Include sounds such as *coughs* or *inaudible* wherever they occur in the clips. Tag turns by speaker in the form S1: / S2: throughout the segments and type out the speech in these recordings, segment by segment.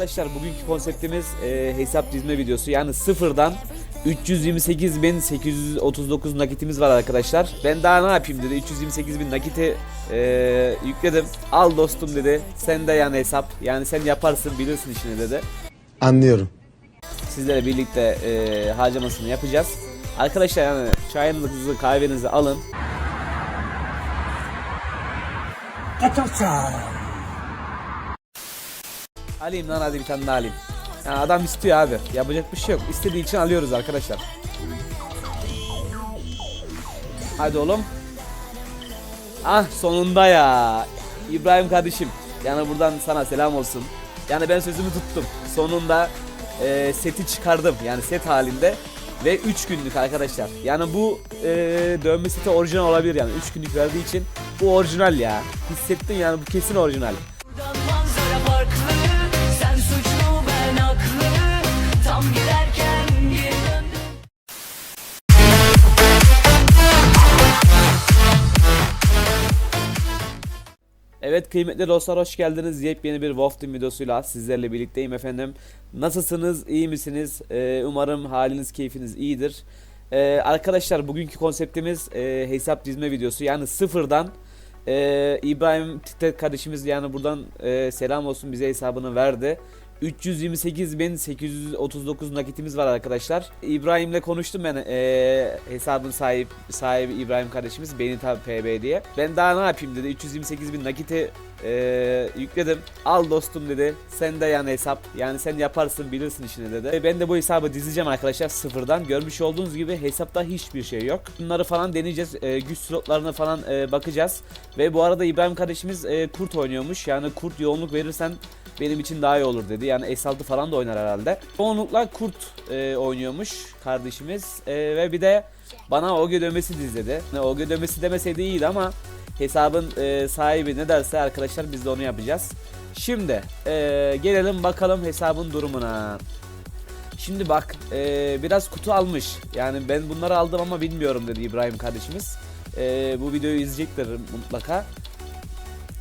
S1: Arkadaşlar bugünkü konseptimiz e, hesap dizme videosu. Yani sıfırdan 328.839 nakitimiz var arkadaşlar. Ben daha ne yapayım dedi. 328.000 nakiti e, yükledim. Al dostum dedi. Sen de yani hesap. Yani sen yaparsın bilirsin işini dedi.
S2: Anlıyorum.
S1: Sizlerle birlikte e, harcamasını yapacağız. Arkadaşlar yani çayınızı kahvenizi alın. Alayım lan hadi bir tane daha alayım. Yani adam istiyor abi. Yapacak bir şey yok. İstediği için alıyoruz arkadaşlar. Hadi oğlum. Ah sonunda ya. İbrahim kardeşim. Yani buradan sana selam olsun. Yani ben sözümü tuttum. Sonunda e, seti çıkardım. Yani set halinde. Ve 3 günlük arkadaşlar. Yani bu e, dövme seti orijinal olabilir yani. 3 günlük verdiği için bu orijinal ya. Hissettin yani bu kesin orijinal. Evet kıymetli dostlar hoş geldiniz. Yepyeni bir Wolf videosuyla sizlerle birlikteyim efendim. Nasılsınız? iyi misiniz? Ee, umarım haliniz, keyfiniz iyidir. Ee, arkadaşlar bugünkü konseptimiz e, hesap dizme videosu. Yani sıfırdan e, İbrahim Titet kardeşimiz yani buradan e, selam olsun bize hesabını verdi. 328.839 nakitimiz var arkadaşlar. İbrahim'le konuştum ben e, hesabın sahip sahibi İbrahim kardeşimiz Beni tabi PB diye. Ben daha ne yapayım dedi 328.000 nakiti e, yükledim. Al dostum dedi. Sen de yani hesap. Yani sen yaparsın bilirsin işini dedi. E, ben de bu hesabı dizeceğim arkadaşlar sıfırdan. Görmüş olduğunuz gibi hesapta hiçbir şey yok. Bunları falan deneyeceğiz. E, güç slotlarına falan e, bakacağız. Ve bu arada İbrahim kardeşimiz e, kurt oynuyormuş. Yani kurt yoğunluk verirsen benim için daha iyi olur dedi. Yani S6 falan da oynar herhalde. Çoğunlukla kurt e, oynuyormuş kardeşimiz. E, ve bir de bana OG dövmesi dizledi. Ne OG dövmesi demeseydi iyiydi ama hesabın e, sahibi ne derse arkadaşlar biz de onu yapacağız. Şimdi e, gelelim bakalım hesabın durumuna. Şimdi bak e, biraz kutu almış. Yani ben bunları aldım ama bilmiyorum dedi İbrahim kardeşimiz. E, bu videoyu izleyecektir mutlaka.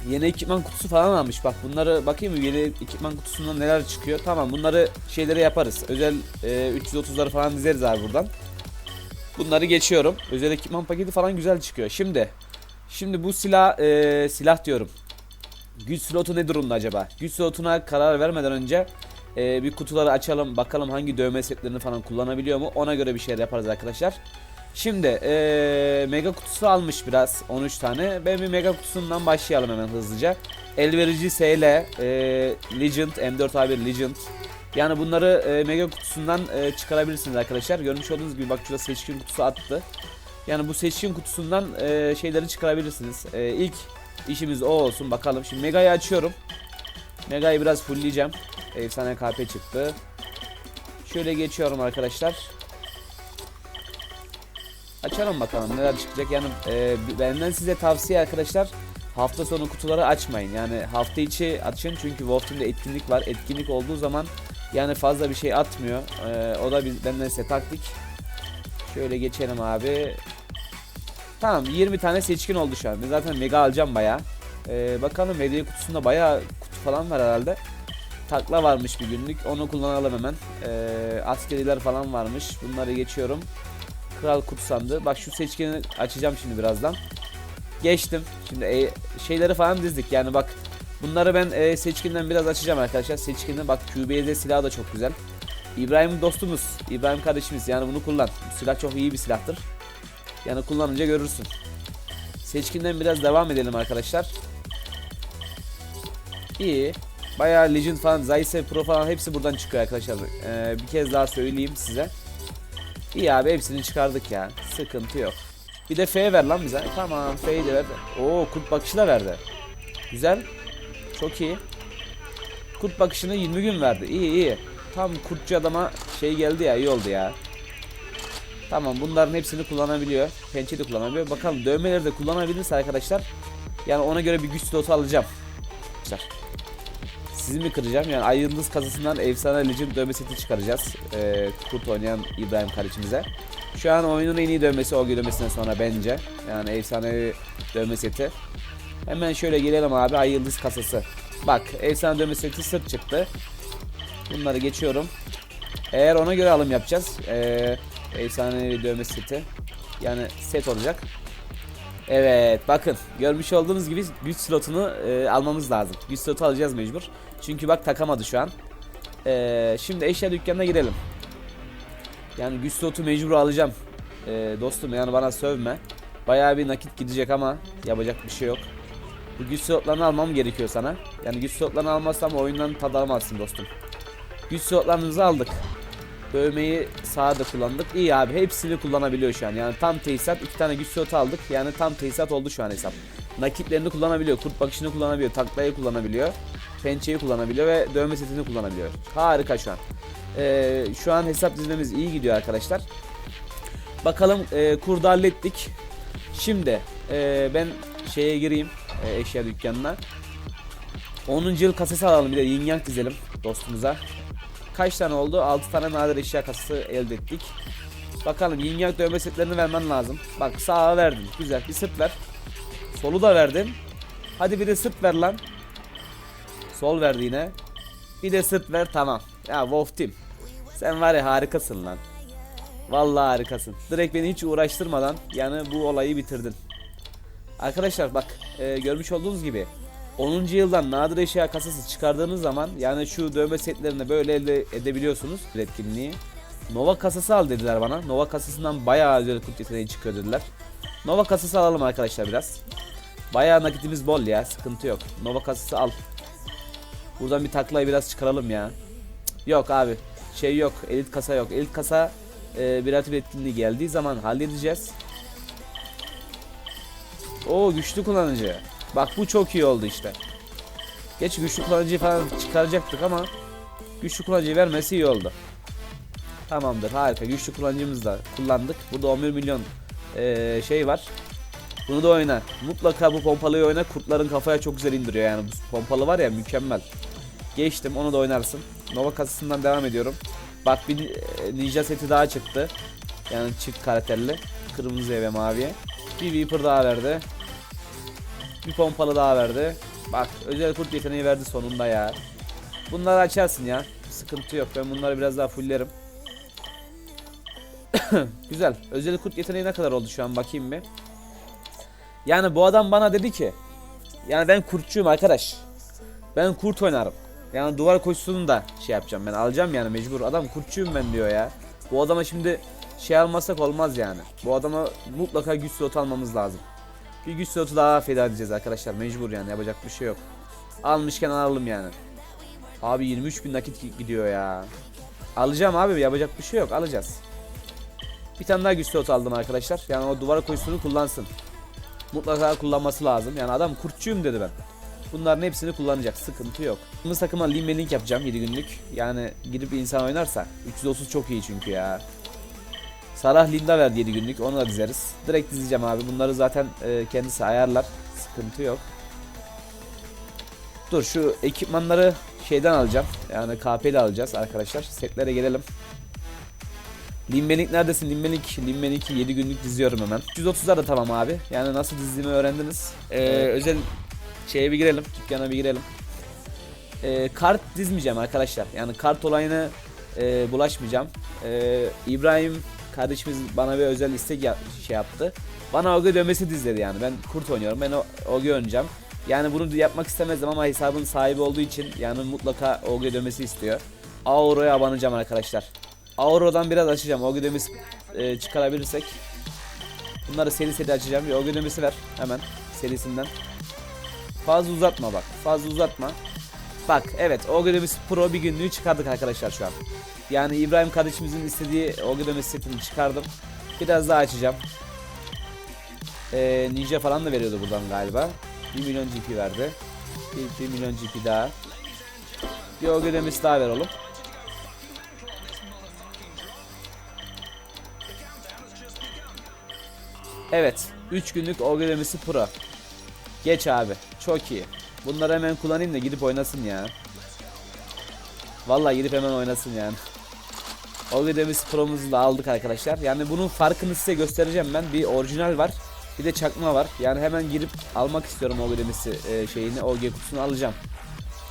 S1: Yeni ekipman kutusu falan almış. Bak bunları bakayım mı yeni ekipman kutusundan neler çıkıyor. Tamam bunları şeyleri yaparız. Özel e, 330'ları falan dizeriz abi buradan. Bunları geçiyorum. Özel ekipman paketi falan güzel çıkıyor. Şimdi şimdi bu silah e, silah diyorum. Güç slotu ne durumda acaba? Güç slotuna karar vermeden önce e, bir kutuları açalım. Bakalım hangi dövme setlerini falan kullanabiliyor mu? Ona göre bir şeyler yaparız arkadaşlar. Şimdi eee, mega kutusu almış biraz 13 tane. Ben bir mega kutusundan başlayalım hemen hızlıca. Elverici SL, eee, Legend, M4A1 Legend. Yani bunları eee, mega kutusundan eee, çıkarabilirsiniz arkadaşlar. Görmüş olduğunuz gibi bak şurada seçkin kutusu attı. Yani bu seçkin kutusundan eee, şeyleri çıkarabilirsiniz. Eee ilk işimiz o olsun bakalım. Şimdi mega'yı açıyorum. Mega'yı biraz fullleyeceğim. Efsane KP çıktı. Şöyle geçiyorum arkadaşlar. Açalım bakalım neler çıkacak. Yani e, benden size tavsiye arkadaşlar hafta sonu kutuları açmayın. Yani hafta içi açın çünkü Wolf Team'de etkinlik var. Etkinlik olduğu zaman yani fazla bir şey atmıyor. E, o da biz, benden size taktik. Şöyle geçelim abi. Tamam 20 tane seçkin oldu şu an. Ben zaten mega alacağım baya. E, bakalım hediye kutusunda baya kutu falan var herhalde. Takla varmış bir günlük. Onu kullanalım hemen. E, askeriler falan varmış. Bunları geçiyorum. Kral kutu sandığı. Bak şu seçkini açacağım şimdi birazdan. Geçtim. Şimdi e, şeyleri falan dizdik. Yani bak bunları ben e, seçkinden biraz açacağım arkadaşlar. Seçkinin bak QBZ silahı da çok güzel. İbrahim dostumuz. İbrahim kardeşimiz. Yani bunu kullan. Bu silah çok iyi bir silahtır. Yani kullanınca görürsün. Seçkinden biraz devam edelim arkadaşlar. İyi. Bayağı Legend falan, Zayse Pro falan hepsi buradan çıkıyor arkadaşlar. Ee, bir kez daha söyleyeyim size. İyi abi hepsini çıkardık ya. Sıkıntı yok. Bir de F ver lan bize. Tamam F'yi de ver. Oo kurt bakışı da verdi. Güzel. Çok iyi. Kurt bakışını 20 gün verdi. İyi iyi. Tam kurtçu adama şey geldi ya iyi oldu ya. Tamam bunların hepsini kullanabiliyor. Pençe de kullanabiliyor. Bakalım dövmeleri de kullanabilirse arkadaşlar. Yani ona göre bir güç slotu alacağım. Arkadaşlar. Sizi mi kıracağım? Yani Ay Yıldız kasasından efsane Legend dövme seti çıkaracağız. Ee, kurt oynayan İbrahim kardeşimize. Şu an oyunun en iyi dövmesi o dövmesinden sonra bence. Yani efsane dövme seti. Hemen şöyle gelelim abi Ay Yıldız kasası. Bak efsane dövme seti sırt çıktı. Bunları geçiyorum. Eğer ona göre alım yapacağız. Ee, efsanevi dövme seti. Yani set olacak. Evet bakın görmüş olduğunuz gibi güç slotunu e, almamız lazım. Güç slotu alacağız mecbur. Çünkü bak takamadı şu an. Ee, şimdi eşya dükkanına girelim. Yani güç slotu mecbur alacağım. Ee, dostum yani bana sövme. Bayağı bir nakit gidecek ama yapacak bir şey yok. Bu güç slotlarını almam gerekiyor sana. Yani güç slotlarını almazsam oyundan tad alamazsın dostum. Güç slotlarımızı aldık. Dövmeyi sağda kullandık. İyi abi hepsini kullanabiliyor şu an. Yani tam tesisat iki tane güç slotu aldık. Yani tam tesisat oldu şu an hesap. Nakitlerini kullanabiliyor. Kurt bakışını kullanabiliyor. Taklayı kullanabiliyor. Pençeyi kullanabiliyor ve dövme setini kullanabiliyor. Harika şu an. Ee, şu an hesap dizmemiz iyi gidiyor arkadaşlar. Bakalım e, kurdu hallettik. Şimdi e, ben şeye gireyim e, eşya dükkanına. 10. yıl kasası alalım bir de yin yang dizelim dostumuza. Kaç tane oldu? 6 tane nadir eşya kasası elde ettik. Bakalım yin yang dövme setlerini vermen lazım. Bak sağa verdin. Güzel. Bir sırt ver. Solu da verdin. Hadi bir de sırt ver lan. Sol verdi yine. Bir de sırt ver tamam. Ya Wolf Team. Sen var ya harikasın lan. Vallahi harikasın. Direkt beni hiç uğraştırmadan yani bu olayı bitirdin. Arkadaşlar bak e, görmüş olduğunuz gibi 10. yıldan nadir eşya kasası çıkardığınız zaman yani şu dövme setlerini böyle elde edebiliyorsunuz etkinliği. Nova kasası al dediler bana. Nova kasasından bayağı özel kurt yeteneği çıkıyor dediler. Nova kasası alalım arkadaşlar biraz. Bayağı nakitimiz bol ya sıkıntı yok. Nova kasası al. Buradan bir taklayı biraz çıkaralım ya. Yok abi şey yok elit kasa yok. Elit kasa e, bir atip etkinliği geldiği zaman halledeceğiz. O güçlü kullanıcı. Bak bu çok iyi oldu işte. Geç güçlü kullanıcıyı falan çıkaracaktık ama güçlü kullanıcıyı vermesi iyi oldu. Tamamdır harika güçlü kullanıcımızı da kullandık. Burada 11 milyon eee, şey var. Bunu da oyna. Mutlaka bu pompalıyı oyna. Kurtların kafaya çok güzel indiriyor yani. Bu pompalı var ya mükemmel. Geçtim onu da oynarsın. Nova kasasından devam ediyorum. Bak bir e, ninja seti daha çıktı. Yani çift karakterli. Kırmızıya ve maviye. Bir Viper daha verdi. Bir pompalı daha verdi. Bak özel kurt yeteneği verdi sonunda ya. Bunları açarsın ya. Sıkıntı yok. Ben bunları biraz daha fulllerim. *coughs* Güzel. Özel kurt yeteneği ne kadar oldu şu an bakayım bir. Yani bu adam bana dedi ki yani ben kurtçuyum arkadaş. Ben kurt oynarım. Yani duvar koşusunu da şey yapacağım ben alacağım yani mecbur. Adam kurtçuyum ben diyor ya. Bu adama şimdi şey almasak olmaz yani. Bu adama mutlaka güç slot almamız lazım. Bir güç slotu daha feda edeceğiz arkadaşlar. Mecbur yani yapacak bir şey yok. Almışken alalım yani. Abi 23 bin nakit gidiyor ya. Alacağım abi yapacak bir şey yok alacağız. Bir tane daha güç slotu aldım arkadaşlar. Yani o duvar koşusunu kullansın. Mutlaka kullanması lazım. Yani adam kurtçuyum dedi ben. Bunların hepsini kullanacak. Sıkıntı yok. Biz takıma link link yapacağım 7 günlük. Yani girip insan oynarsa 330 çok iyi çünkü ya. Sarah Linda verdi 7 günlük. Onu da dizeriz. Direkt dizeceğim abi. Bunları zaten e, kendisi ayarlar. Sıkıntı yok. Dur şu ekipmanları şeyden alacağım. Yani KP'li alacağız arkadaşlar. Setlere gelelim. Limbenik neredesin? Limbenik, Limbenik'i 7 günlük diziyorum hemen. 130'lar da tamam abi. Yani nasıl dizdiğimi öğrendiniz. Ee, özel şeye bir girelim. Dükkana bir girelim. Ee, kart dizmeyeceğim arkadaşlar. Yani kart olayına e, bulaşmayacağım. Ee, İbrahim kardeşimiz bana bir özel istek yap- şey yaptı. Bana Oge dövmesi dizledi yani. Ben kurt oynuyorum. Ben Oge oynayacağım. Yani bunu yapmak istemezdim ama hesabın sahibi olduğu için yani mutlaka Oge dövmesi istiyor. Auro'ya abanacağım arkadaşlar. Auro'dan biraz açacağım. Oge dövmesi e, çıkarabilirsek. Bunları seri seri açacağım. Bir Oge dövmesi ver hemen serisinden. Fazla uzatma bak. Fazla uzatma. Bak evet Ogremis Pro bir günlüğü çıkardık arkadaşlar şu an. Yani İbrahim kardeşimizin istediği Ogremis setini çıkardım. Biraz daha açacağım. Ee, Ninja falan da veriyordu buradan galiba. 1 milyon GP verdi. Bir, 1 milyon GP daha. Bir Ogremis daha ver oğlum. Evet. 3 günlük Ogremis'i Pro. Geç abi. Çok iyi. Bunları hemen kullanayım da gidip oynasın ya. Vallahi gidip hemen oynasın yani. Ogredemis Pro'muzu da aldık arkadaşlar. Yani bunun farkını size göstereceğim ben. Bir orijinal var. Bir de çakma var. Yani hemen girip almak istiyorum Ogredemis'i e, şeyini. OG kutusunu alacağım.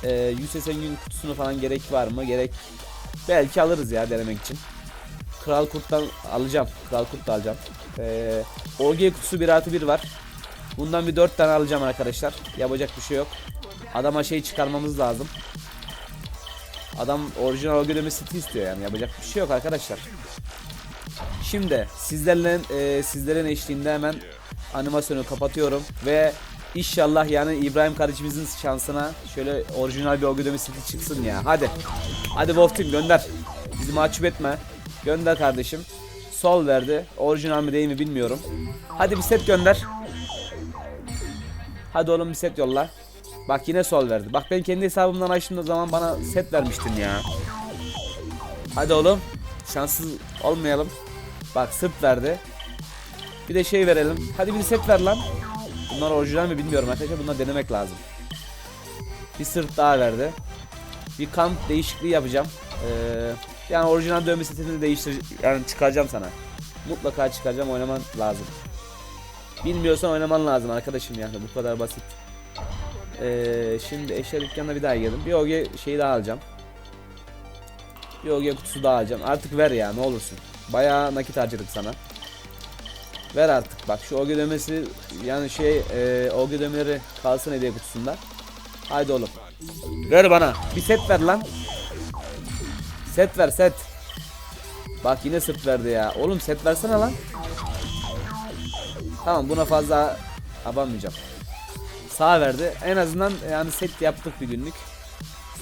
S1: Ee, 180 gün kutusunu falan gerek var mı? Gerek belki alırız ya denemek için. Kral kurttan alacağım. Kral kurt da alacağım. Ee, OG kutusu 1 artı 1 var. Bundan bir 4 tane alacağım arkadaşlar. Yapacak bir şey yok. Adama şey çıkarmamız lazım. Adam orijinal OG deme seti istiyor yani. Yapacak bir şey yok arkadaşlar. Şimdi sizlerle e, sizlerin eşliğinde hemen animasyonu kapatıyorum ve inşallah yani İbrahim kardeşimizin şansına şöyle orijinal bir OG deme seti çıksın ya. Hadi. Hadi Wolf Team gönder. Bizi mahcup etme. Gönder kardeşim. Sol verdi. Orijinal mi değil mi bilmiyorum. Hadi bir set gönder. Hadi oğlum bir set yolla. Bak yine sol verdi. Bak ben kendi hesabımdan açtığım zaman bana set vermiştin ya. Hadi oğlum. Şanssız olmayalım. Bak sırt verdi. Bir de şey verelim. Hadi bir set ver lan. Bunlar orijinal mi bilmiyorum arkadaşlar. Bunları denemek lazım. Bir sırt daha verdi. Bir kan değişikliği yapacağım. Ee, yani orijinal dövme setini değiştir yani çıkaracağım sana. Mutlaka çıkaracağım oynaman lazım. Bilmiyorsan oynaman lazım arkadaşım yani bu kadar basit. Ee, şimdi eşya dükkanına bir daha girdim. Bir OG şeyi daha alacağım. Bir OG kutusu daha alacağım. Artık ver ya ne olursun. Bayağı nakit harcadık sana. Ver artık bak şu OG dövmesi yani şey e, OG dövmeleri kalsın hediye kutusunda. Haydi oğlum. Ver bana. Bir set ver lan. Set ver set. Bak yine sırt verdi ya. Oğlum set versene lan. Tamam buna fazla abanmayacağım. Sağ verdi. En azından yani set yaptık bir günlük.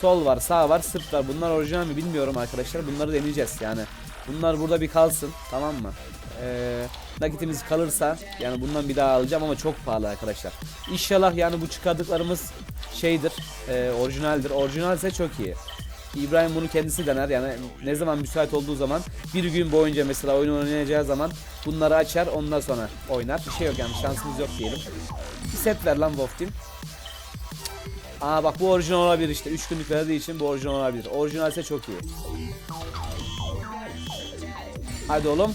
S1: Sol var, sağ var, sırt var. Bunlar orijinal mi bilmiyorum arkadaşlar. Bunları deneyeceğiz yani. Bunlar burada bir kalsın. Tamam mı? Ee, nakitimiz kalırsa yani bundan bir daha alacağım ama çok pahalı arkadaşlar. İnşallah yani bu çıkardıklarımız şeydir. E, orijinaldir. Orijinalse çok iyi. İbrahim bunu kendisi dener yani ne zaman müsait olduğu zaman bir gün boyunca mesela oyun oynayacağı zaman bunları açar ondan sonra oynar. Bir şey yok yani şansımız yok diyelim. Bir set ver lan Wolf Team. Aa bak bu orijinal olabilir işte 3 günlük verdiği için bu orijinal olabilir. Orijinalse çok iyi. Hadi oğlum.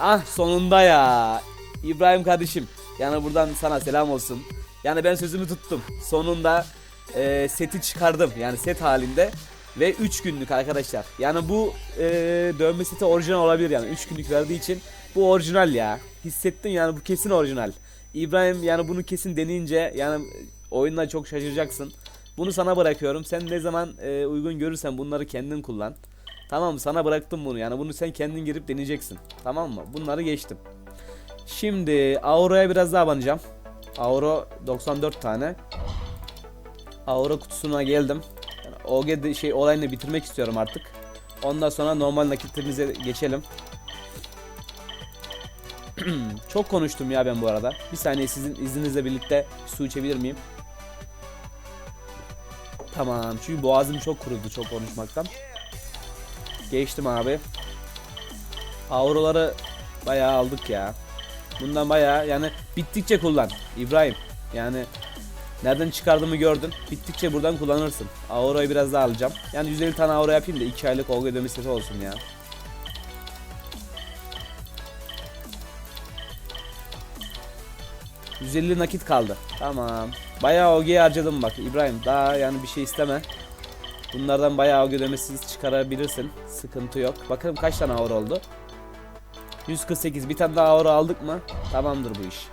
S1: Ah sonunda ya. İbrahim kardeşim. Yani buradan sana selam olsun. Yani ben sözümü tuttum. Sonunda e, seti çıkardım. Yani set halinde. Ve 3 günlük arkadaşlar. Yani bu e, dövme seti orijinal olabilir yani. 3 günlük verdiği için bu orijinal ya. Hissettim yani bu kesin orijinal. İbrahim yani bunu kesin deneyince yani oyundan çok şaşıracaksın. Bunu sana bırakıyorum. Sen ne zaman e, uygun görürsen bunları kendin kullan. Tamam? Sana bıraktım bunu. Yani bunu sen kendin girip deneyeceksin. Tamam mı? Bunları geçtim. Şimdi Aura'ya biraz daha banacağım. Auro 94 tane. Aura kutusuna geldim. Yani OG şey olayını bitirmek istiyorum artık. Ondan sonra normal nakitlerimize geçelim. *clears throat* Çok konuştum ya ben bu arada. Bir saniye sizin izninizle birlikte su içebilir miyim? Tamam. Çünkü boğazım çok kurudu çok konuşmaktan. Geçtim abi. Avroları bayağı aldık ya. Bundan bayağı yani bittikçe kullan İbrahim. Yani nereden çıkardığımı gördün. Bittikçe buradan kullanırsın. Aura'yı biraz daha alacağım. Yani 150 tane Aura yapayım da 2 aylık Olga ödeme olsun ya. ...150 nakit kaldı. Tamam. Bayağı OG'ye harcadım bak İbrahim. Daha yani bir şey isteme. Bunlardan bayağı OG ödemesiz çıkarabilirsin. Sıkıntı yok. Bakalım kaç tane Aura oldu. 148. Bir tane daha Aura aldık mı? Tamamdır bu iş.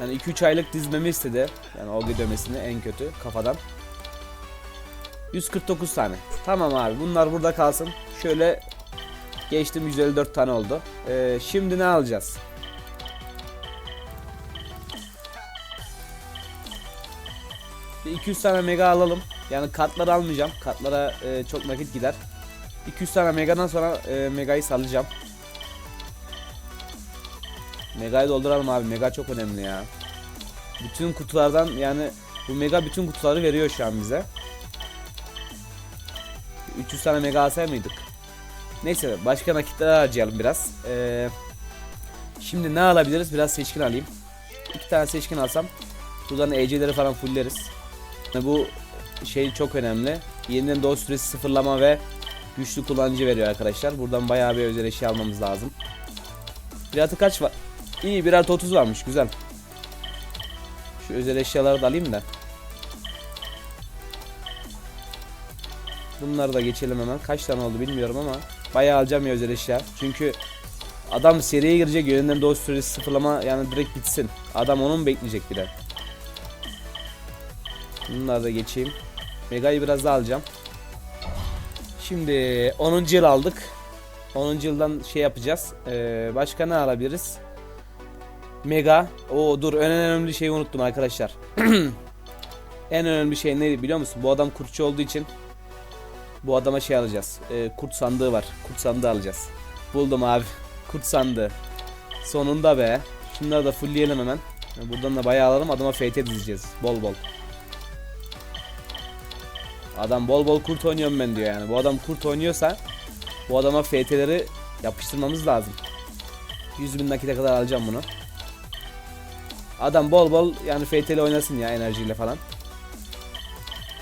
S1: Yani 2-3 aylık dizmemi istedi. Yani OG ödemesini en kötü kafadan. 149 tane. Tamam abi bunlar burada kalsın. Şöyle geçtim 154 tane oldu. Ee, şimdi ne alacağız? Bir 200 tane mega alalım. Yani kartları almayacağım. Kartlara e, çok nakit gider. 200 tane megadan sonra e, megayı salacağım. Megayı dolduralım abi. Mega çok önemli ya. Bütün kutulardan yani bu mega bütün kutuları veriyor şu an bize. 300 tane mega alsay mıydık? Neyse başka nakitler harcayalım biraz. Ee, şimdi ne alabiliriz? Biraz seçkin alayım. İki tane seçkin alsam buradan EC'leri falan fulleriz. Bu şey çok önemli. Yeniden doğu süresi sıfırlama ve güçlü kullanıcı veriyor arkadaşlar. Buradan bayağı bir özel eşya almamız lazım. Bir artı kaç var? İyi bir artı 30 varmış güzel. Şu özel eşyaları da alayım da. Bunları da geçelim hemen. Kaç tane oldu bilmiyorum ama bayağı alacağım ya özel eşya. Çünkü adam seriye girecek yönünden doğu süresi sıfırlama yani direkt bitsin. Adam onu mu bekleyecek bir de? Bunları da geçeyim. Mega'yı biraz daha alacağım. Şimdi 10. yıl aldık. 10. yıldan şey yapacağız. Ee, başka ne alabiliriz? Mega. O dur en önemli şeyi unuttum arkadaşlar. *clears throat* en önemli şey neydi biliyor musun? Bu adam kurtçu olduğu için bu adama şey alacağız. Ee, kurt sandığı var. Kurt sandığı alacağız. Buldum abi. Kurt sandığı. Sonunda be. Şunları da fullleyelim hemen. Buradan da bayağı alalım. Adama FT dizeceğiz. Bol bol. Adam bol bol kurt oynuyorum ben diyor yani. Bu adam kurt oynuyorsa bu adama FT'leri yapıştırmamız lazım. 100 bin nakite kadar alacağım bunu. Adam bol bol yani FT'li oynasın ya enerjiyle falan.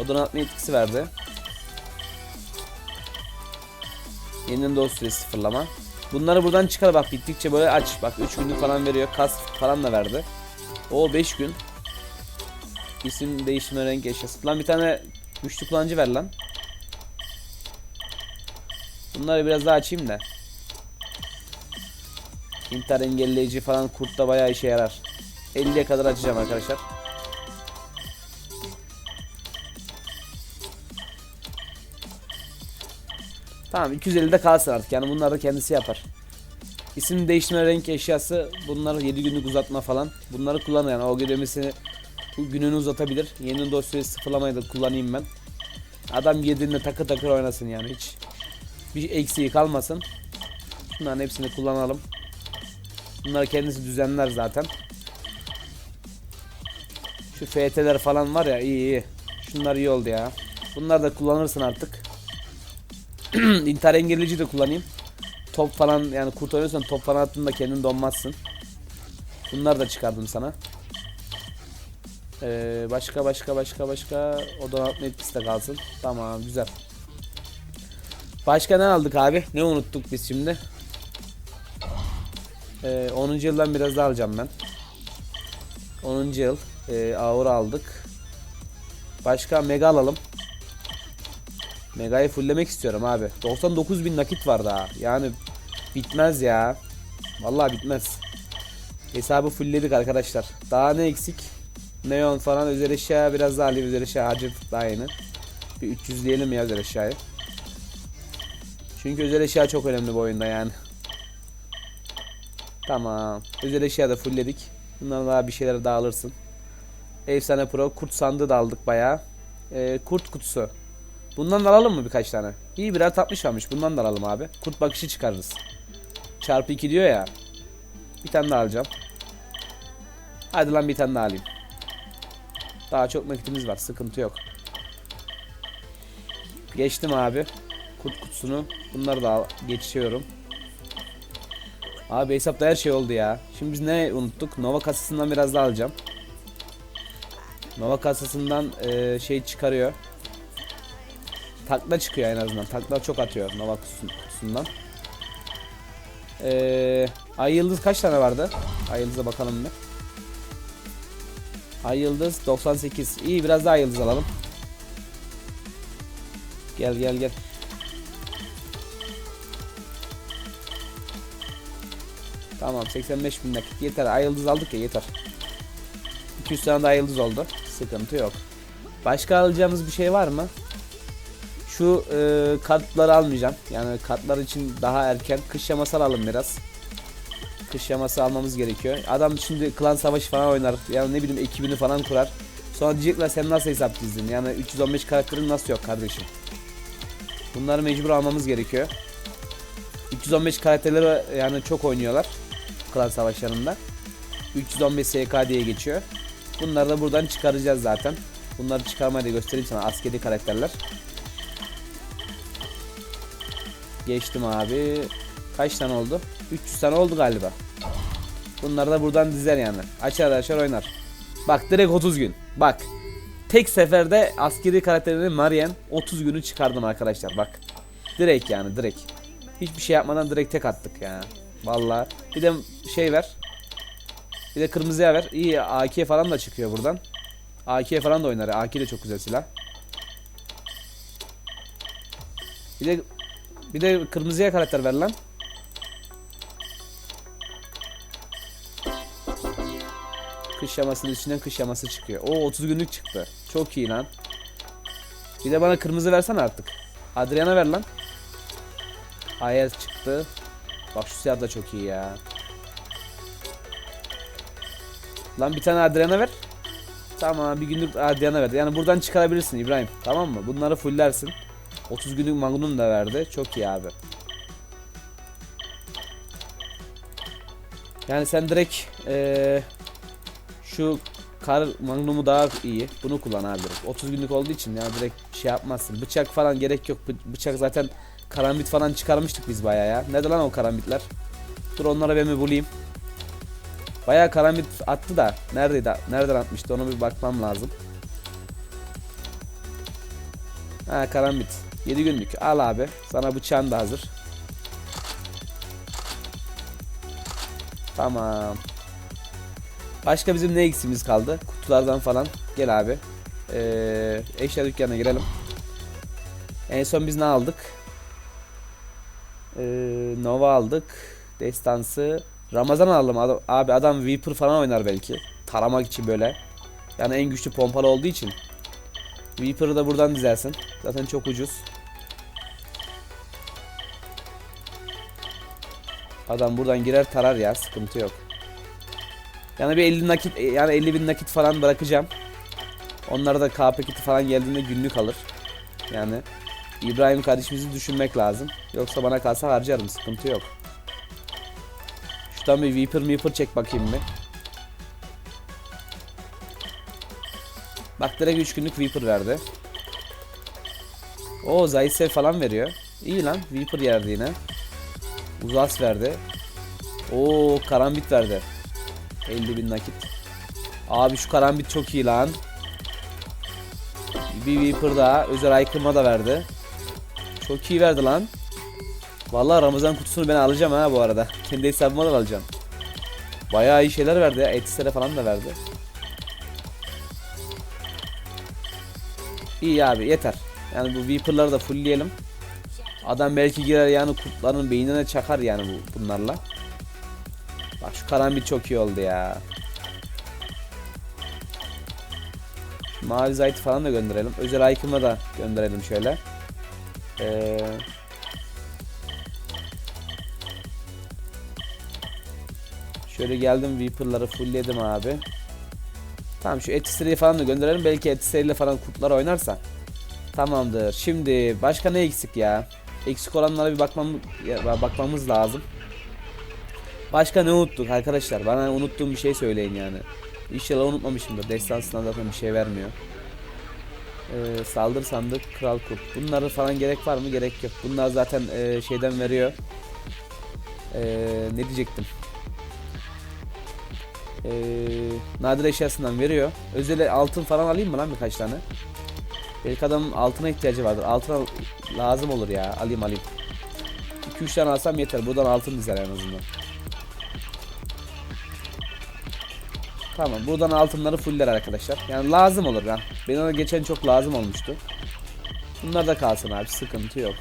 S1: O donatma etkisi verdi. Yeniden doğu süresi sıfırlama. Bunları buradan çıkar bak bittikçe böyle aç. Bak 3 günlük falan veriyor. Kas falan da verdi. O 5 gün. İsim değiştirme renk eşyası. Lan bir tane güçlü kullanıcı ver lan. Bunları biraz daha açayım da. İntihar engelleyici falan kurtta bayağı işe yarar. 50'ye kadar açacağım arkadaşlar. Tamam 250'de kalsın artık yani bunlar da kendisi yapar. İsim değiştirme renk eşyası bunlar 7 günlük uzatma falan. Bunları kullanın yani o ödemesini bu gününü uzatabilir. Yeni dosyayı sıfırlamayı da kullanayım ben. Adam yediğinde takır takır oynasın yani hiç bir eksiği kalmasın. Bunların hepsini kullanalım. Bunları kendisi düzenler zaten. Şu FT'ler falan var ya iyi iyi. Şunlar iyi oldu ya. Bunlar da kullanırsın artık. *clears throat* İntihar engelleyici de kullanayım. Top falan yani kurt oynuyorsan top falan attığında kendin donmazsın. Bunları da çıkardım sana. Ee, başka başka başka başka o etkisi de kalsın. Tamam güzel. Başka ne aldık abi? Ne unuttuk biz şimdi? Ee, 10. yıldan biraz daha alacağım ben. 10. yıl. Ee, Aura aldık. Başka Mega alalım. Mega'yı fulllemek istiyorum abi. 99 bin nakit var daha. Yani bitmez ya. Vallahi bitmez. Hesabı fullledik arkadaşlar. Daha ne eksik? Neon falan özel eşya biraz daha alayım özel eşya harcadık daha yeni. Bir 300 diyelim ya özel eşyayı. Çünkü özel eşya çok önemli bu oyunda yani. Tamam. Özel eşya da fullledik. Bundan daha bir şeyler daha alırsın. Efsane Pro kurt sandığı da aldık bayağı. Ee, kurt kutusu. Bundan da alalım mı birkaç tane? İyi birer tatmış varmış. Bundan da alalım abi. Kurt bakışı çıkarırız. Çarpı 2 diyor ya. Bir tane daha alacağım. Hadi lan bir tane daha alayım. Daha çok nakitimiz var. Sıkıntı yok. Geçtim abi. Kurt kutusunu. Bunları da geçiyorum. Abi hesapta her şey oldu ya. Şimdi biz ne unuttuk? Nova kasasından biraz daha alacağım. Nova kasasından e, şey çıkarıyor. Takla çıkıyor en azından. Takla çok atıyor Nova kutusun- kutusundan. Ee, Ay Yıldız kaç tane vardı? Ay Yıldız'a bakalım bir. Ay Yıldız 98. İyi biraz daha Yıldız alalım. Gel gel gel. Tamam 85 bin nakit yeter. Ay Yıldız aldık ya yeter. 200 tane daha yıldız oldu. Sıkıntı yok. Başka alacağımız bir şey var mı? Şu e, kartları almayacağım. Yani kartlar için daha erken. Kış yaması alalım biraz. Kış yaması almamız gerekiyor. Adam şimdi klan savaşı falan oynar. Yani ne bileyim ekibini falan kurar. Sonra diyecekler sen nasıl hesap dizdin? Yani 315 karakterin nasıl yok kardeşim? Bunları mecbur almamız gerekiyor. 315 karakterleri yani çok oynuyorlar. Klan savaşlarında. 315 SK diye geçiyor. Bunları da buradan çıkaracağız zaten. Bunları çıkarmayı da göstereyim sana askeri karakterler. Geçtim abi. Kaç tane oldu? 300 tane oldu galiba. Bunları da buradan dizer yani. Açar açar oynar. Bak direkt 30 gün. Bak. Tek seferde askeri karakterini Marian 30 günü çıkardım arkadaşlar bak. Direkt yani direkt. Hiçbir şey yapmadan direkt tek attık ya. Vallahi. Bir de şey ver. Bir de kırmızıya ver. İyi AK falan da çıkıyor buradan. AK falan da oynar. AK de çok güzel silah. Bir de bir de kırmızıya karakter ver lan. Kış yamasının içinden kış yaması çıkıyor. O 30 günlük çıktı. Çok iyi lan. Bir de bana kırmızı versene artık. Adriana ver lan. Ayaz çıktı. Bak şu siyah da çok iyi ya. Lan bir tane Adriana ver. Tamam bir günlük Adriana ver. Yani buradan çıkarabilirsin İbrahim. Tamam mı? Bunları fulllersin. 30 günlük Magnum da verdi. Çok iyi abi. Yani sen direkt eee, şu kar Magnum'u daha iyi. Bunu kullan abi direkt. 30 günlük olduğu için ya direkt şey yapmazsın. Bıçak falan gerek yok. Bı- bıçak zaten karambit falan çıkarmıştık biz bayağı ya. Nerede lan o karambitler? Dur onlara ben bir bulayım. Bayağı karambit attı da neredeydi? Nereden atmıştı? Ona bir bakmam lazım. Ha karambit. 7 günlük. Al abi. Sana bıçağın da hazır. Tamam. Başka bizim ne eksiğimiz kaldı? Kutulardan falan. Gel abi. Ee, eşya dükkanına girelim. En son biz ne aldık? Ee, Nova aldık. Destansı. Ramazan alalım. Adam- abi adam Viper falan oynar belki. Taramak için böyle. Yani en güçlü pompalı olduğu için. Viper'ı da buradan dizersin. Zaten çok ucuz. Adam buradan girer tarar ya sıkıntı yok. Yani bir 50 nakit yani 50 bin nakit falan bırakacağım. Onlara da K paketi falan geldiğinde günlük alır. Yani İbrahim kardeşimizi düşünmek lazım. Yoksa bana kalsa harcarım sıkıntı yok. Şuradan bir Viper Viper çek bakayım bir. Bak direkt 3 günlük Viper verdi. O Zaysev falan veriyor. İyi lan Viper yerdi yine. Uzas verdi. Oo karambit verdi. 50 bin nakit. Abi şu karambit çok iyi lan. Bir Viper daha. Özel aykırma da verdi. Çok iyi verdi lan. Vallahi Ramazan kutusunu ben alacağım ha bu arada. Kendi hesabıma da alacağım. Bayağı iyi şeyler verdi ya. Etisere falan da verdi. İyi abi yeter. Yani bu Viper'ları da fullleyelim. Adam belki girer yani kurtların beynine çakar yani bu bunlarla. Karambit çok iyi oldu ya. Şu Mavi Zayt'i falan da gönderelim. Özel Aykım'a da gönderelim şöyle. Ee, şöyle geldim Viper'ları fullledim abi. Tamam şu Etiseri'yi falan da gönderelim. Belki Etiseri'yle falan kurtlar oynarsa. Tamamdır. Şimdi başka ne eksik ya? Eksik olanlara bir bakmam, bakmamız lazım. Başka ne unuttuk arkadaşlar? Bana unuttuğum bir şey söyleyin yani. İnşallah unutmamışımdır. Destansından zaten bir şey vermiyor. Ee, saldır sandık, kral kurt. Bunları falan gerek var mı? Gerek yok. Bunlar zaten e, şeyden veriyor. Ee, ne diyecektim? Ee, nadir eşyasından veriyor. Özel altın falan alayım mı lan birkaç tane? Belki adamın altına ihtiyacı vardır. Altına lazım olur ya. Alayım alayım. 2-3 tane alsam yeter. Buradan altın dizer en azından. Tamam buradan altınları fuller arkadaşlar. Yani lazım olur ya. Benim ona geçen çok lazım olmuştu. Bunlar da kalsın abi sıkıntı yok.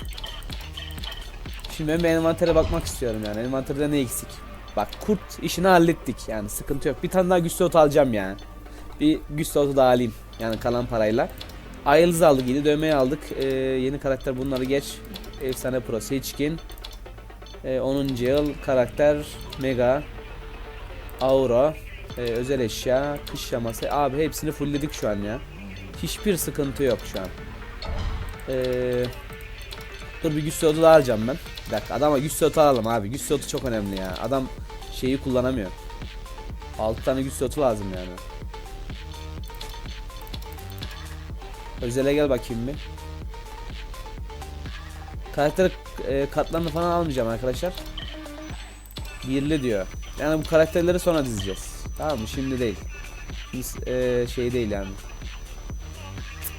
S1: Şimdi ben bir envantere bakmak istiyorum yani. Envanterde ne eksik? Bak kurt işini hallettik yani sıkıntı yok. Bir tane daha güç slotu alacağım yani. Bir güç slotu daha alayım. Yani kalan parayla. Ayıldız aldık yeni dövmeyi aldık. Ee, yeni karakter bunları geç. Efsane Pro Seçkin. Ee, 10. yıl karakter Mega. Aura. Ee, özel eşya. Kış yaması. Abi hepsini fullledik şu an ya. Hiçbir sıkıntı yok şu an. Ee, dur bir güç slotu daha alacağım ben. Bir dakika adama güç slotu alalım abi. Güç slotu çok önemli ya. Adam şeyi kullanamıyor. 6 tane güç slotu lazım yani. Özele gel bakayım bir. Karakter e, katlarını falan almayacağım arkadaşlar. Birli diyor. Yani bu karakterleri sonra dizeceğiz. Tamam mı? Şimdi değil. Şimdi e, şey değil yani.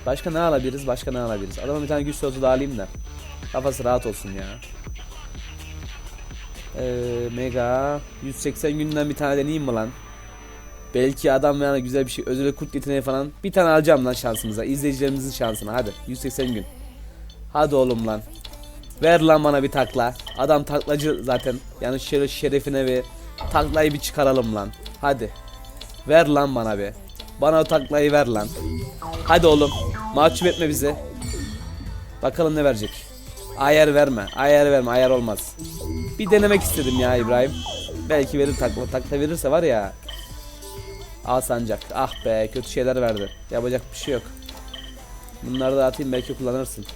S1: Başka ne alabiliriz? Başka ne alabiliriz? Adama bir tane güç sözü daha alayım da. Kafası rahat olsun ya. Ee, mega 180 günden bir tane deneyeyim mi lan? Belki adam yani güzel bir şey özel kurt yeteneği falan. Bir tane alacağım lan şansımıza. İzleyicilerimizin şansına hadi. 180 gün. Hadi oğlum lan. Ver lan bana bir takla. Adam taklacı zaten. Yani şerefine bir taklayı bir çıkaralım lan. Hadi. Ver lan bana bir. Bana o taklayı ver lan. Hadi oğlum. Mahcup etme bizi. Bakalım ne verecek. Ayar verme. Ayar verme. Ayar olmaz. Bir denemek istedim ya İbrahim. Belki verir takla. Takla verirse var ya. Al sancak. Ah be kötü şeyler verdi. Yapacak bir şey yok. Bunları da atayım belki kullanırsın.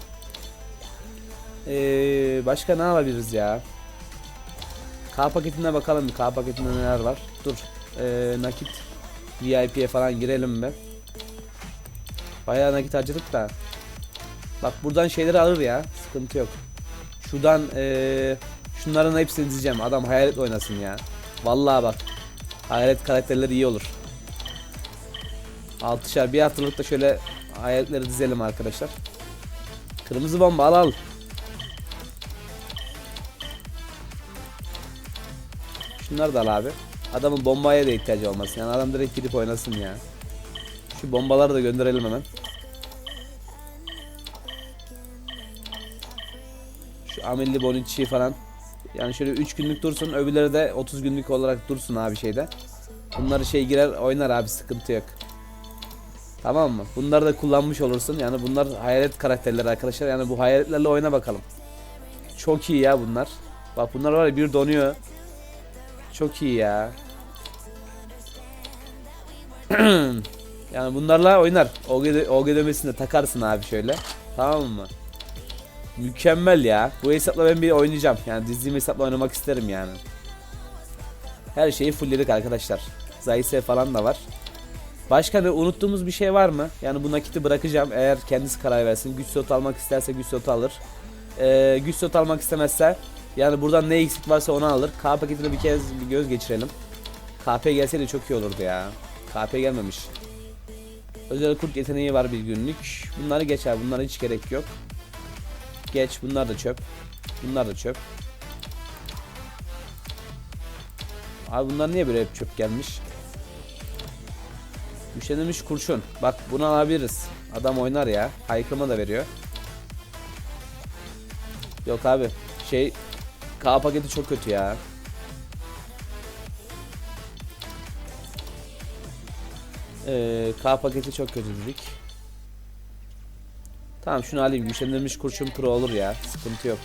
S1: Ee, başka ne alabiliriz ya? K paketine bakalım bir K paketinde neler var. Dur. Ee, nakit VIP'ye falan girelim mi? Bayağı nakit harcadık da. Bak buradan şeyleri alır ya. Sıkıntı yok. Şuradan ee, şunların hepsini dizeceğim. Adam hayalet oynasın ya. Vallahi bak. Hayalet karakterleri iyi olur. Altışar bir haftalıkta şöyle hayaletleri dizelim arkadaşlar. Kırmızı bomba al al. Şunları da abi. Adamın bombaya da ihtiyacı olmasın. Yani adam direkt gidip oynasın ya. Şu bombaları da gönderelim hemen. Şu Amelli Bonucci falan. Yani şöyle 3 günlük dursun. Öbürleri de 30 günlük olarak dursun abi şeyde. Bunları şey girer oynar abi sıkıntı yok. Tamam mı? Bunları da kullanmış olursun. Yani bunlar hayalet karakterleri arkadaşlar. Yani bu hayaletlerle oyna bakalım. Çok iyi ya bunlar. Bak bunlar var ya bir donuyor. Çok iyi ya. *clears throat* yani bunlarla oynar. OG, OG takarsın abi şöyle. Tamam mı? Mükemmel ya. Bu hesapla ben bir oynayacağım. Yani dizdiğim hesapla oynamak isterim yani. Her şeyi fullledik arkadaşlar. Zayse falan da var. Başka ne unuttuğumuz bir şey var mı? Yani bu nakiti bırakacağım. Eğer kendisi karar versin. Güç slot almak isterse güç slot alır. Ee, güç slot almak istemezse yani buradan ne eksik varsa onu alır. K paketine bir kez bir göz geçirelim. KP gelseydi çok iyi olurdu ya. KP gelmemiş. Özel kurt yeteneği var bir günlük. Bunları geç abi. Bunlara hiç gerek yok. Geç. Bunlar da çöp. Bunlar da çöp. Abi bunlar niye böyle hep çöp gelmiş? Güçlenilmiş kurşun. Bak bunu alabiliriz. Adam oynar ya. Haykırma da veriyor. Yok abi. Şey K paketi çok kötü ya. Ee, K paketi çok kötü dedik. Tamam şunu alayım. Güçlendirilmiş kurşun pro olur ya. Sıkıntı yok.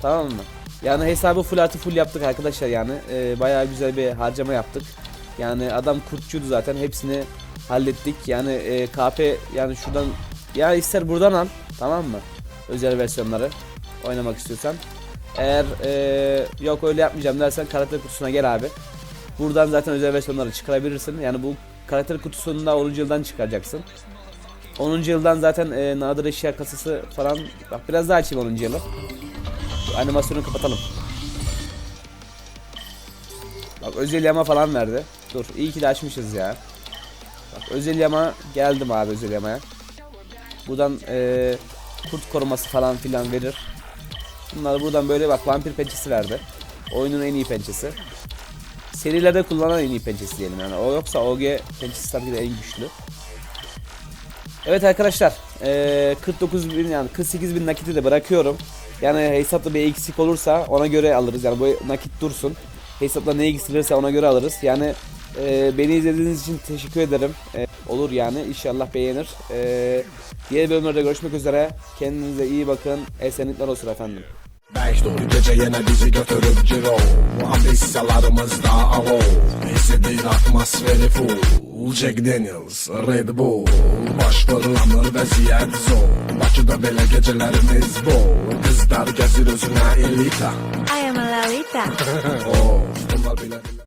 S1: Tamam mı? Yani hesabı full artı full yaptık arkadaşlar yani. Ee, bayağı güzel bir harcama yaptık. Yani adam kurtçuydu zaten. Hepsini hallettik. Yani e, KP yani şuradan ya ister buradan al. Tamam mı? Özel versiyonları oynamak istiyorsan. Eğer e, yok öyle yapmayacağım dersen karakter kutusuna gel abi. Buradan zaten özel versiyonları çıkarabilirsin. Yani bu karakter kutusunu da 10. yıldan çıkaracaksın. 10. yıldan zaten e, nadir eşya kasası falan. Bak biraz daha açayım 10. yılı. Animasyonu kapatalım. Bak özel yama falan verdi. Dur iyi ki de açmışız ya. Bak özel yama geldim abi özel yamaya. Buradan e, kurt koruması falan filan verir. Bunlar buradan böyle bak vampir pençesi verdi. Oyunun en iyi pençesi. Serilerde kullanılan en iyi pençesi diyelim yani. O yoksa OG pençesi tabii ki de en güçlü. Evet arkadaşlar eee 49 bin yani 48 bin nakiti de bırakıyorum. Yani hesapta bir eksik olursa ona göre alırız. Yani bu nakit dursun. Hesapta ne eksilirse ona göre alırız. Yani eee, beni izlediğiniz için teşekkür ederim. Eee, olur yani inşallah beğenir. Eee diğer bölümlerde görüşmek üzere. Kendinize iyi bakın. Esenlikler olsun efendim.
S2: Beş dolu gece yine bizi götürüp ciro. Ambisyalarımızda alo. Hissedilir atmosferi full. Jack Daniels, Red Bull. Baş fırlanır vəziyyət zor. Bakıda belə gecelerimiz bol. Kızlar gəzir özünə elita.
S3: I am a Lalita. *laughs*
S2: oh, Bunlar belə